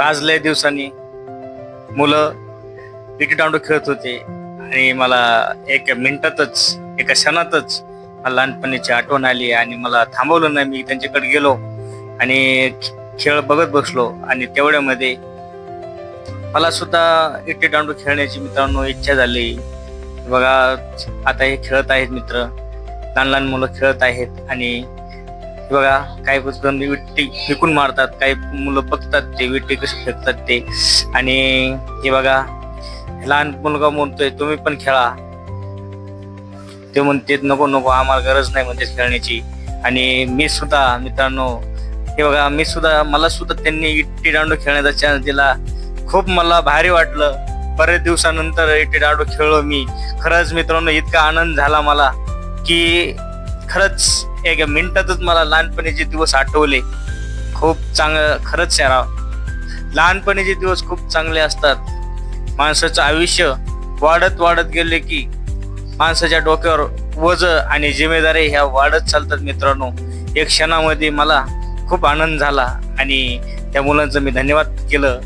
आज लय दिवसांनी मुलं विटी खेळत होते. आणि मला एका मिनिटातच एका क्षणातच मला लहानपणीची आठवण आली आणि मला थांबवलं नाही. मी त्यांच्याकडे गेलो आणि खेळ बघत बसलो आणि तेवढ्यामध्ये मला सुद्धा इटी दांडू खेळण्याची मित्रांनो इच्छा झाली. बघा आता हे खेळत आहेत मित्र. लहान लहान मुलं खेळत आहेत आणि बघा काही पुस्तकं विट्टी विकून मारतात काही मुलं बघतात ते विट्टी कशी फेकतात ते. आणि हे बघा लहान मुलगा म्हणतोय तुम्ही पण खेळा. ते म्हणते नको नको आम्हाला गरज नाही म्हणते खेळण्याची. आणि मी सुद्धा मित्रांनो हे बघा मी सुद्धा मला सुद्धा त्यांनी इट्टी दांडू खेळण्याचा चान्स दिला. खूप मला भारी वाटलं. बरेच दिवसानंतर इट्टी दांडू खेळलो मी. खरंच मित्रांनो इतका आनंद झाला मला की खरंच एका मिनिटातच मला लहानपणीचे दिवस आठवले. खूप चांगलं खरंच यारा लहानपणीचे दिवस खूप चांगले असतात. माणसाचं आयुष्य वाढत वाढत गेले की माणसाच्या डोक्यावर वज आणि जिम्मेदारी ह्या वाढत चालतात मित्रांनो. एक क्षणामध्ये मला खूप आनंद झाला आणि त्या मुलांचं मी धन्यवाद केलं.